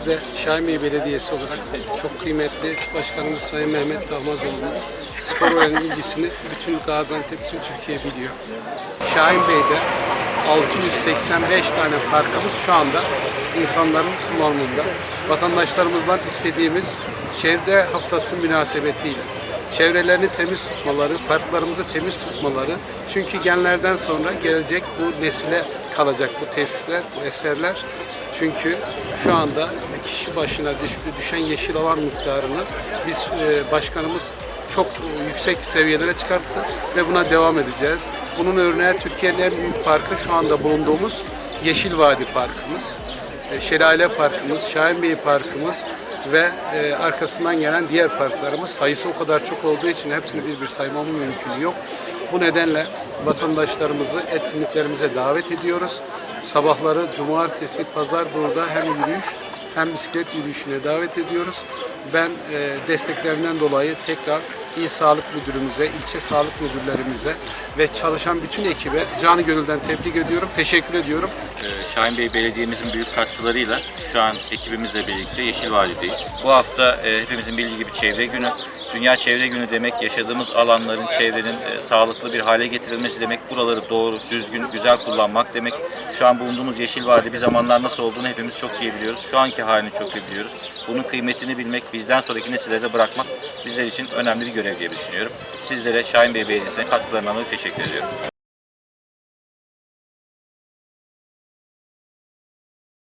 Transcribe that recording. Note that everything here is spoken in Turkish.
Biz de Şahinbey Belediyesi olarak çok kıymetli Başkanımız Sayın Mehmet Tahmazoğlu'nun spor olan ilgisini bütün Gaziantep, bütün Türkiye biliyor. Şahinbey'de 685 tane parkımız şu anda insanların kullanımında. Vatandaşlarımızdan istediğimiz çevre haftası münasebetiyle çevrelerini temiz tutmaları, parklarımızı temiz tutmaları. Çünkü genlerden sonra gelecek bu nesile kalacak bu tesisler, bu eserler. Çünkü şu anda kişi başına düş- düşen yeşil alan miktarını biz e, başkanımız çok e, yüksek seviyelere çıkarttı ve buna devam edeceğiz. Bunun örneği Türkiye'nin en büyük parkı şu anda bulunduğumuz Yeşil Vadi Parkımız. E, Şelale Parkımız, Şahinbey Parkımız ve arkasından gelen diğer parklarımız sayısı o kadar çok olduğu için hepsini bir bir saymamın mümkünü yok. Bu nedenle vatandaşlarımızı etkinliklerimize davet ediyoruz. Sabahları cumartesi, pazar burada hem yürüyüş hem bisiklet yürüyüşüne davet ediyoruz. Ben e, desteklerinden dolayı tekrar İl Sağlık Müdürümüze, ilçe sağlık müdürlerimize ve çalışan bütün ekibe canı gönülden tebrik ediyorum. Teşekkür ediyorum. Ee, Şahin Bey Belediye'mizin büyük katkılarıyla şu an ekibimizle birlikte Yeşil Vadi'deyiz. Bu hafta e, hepimizin bildiği gibi çevre günü. Dünya Çevre Günü demek yaşadığımız alanların, çevrenin e, sağlıklı bir hale getirilmesi demek. Buraları doğru, düzgün, güzel kullanmak demek. Şu an bulunduğumuz Yeşil Vadi bir zamanlar nasıl olduğunu hepimiz çok iyi biliyoruz. Şu anki halini çok iyi biliyoruz. Bunun kıymetini bilmek, bizden sonraki nesillere de bırakmak bizler için önemli bir görev diye düşünüyorum. Sizlere Şahin Bey Belediyesi'ne katkılarından dolayı teşekkür ediyorum.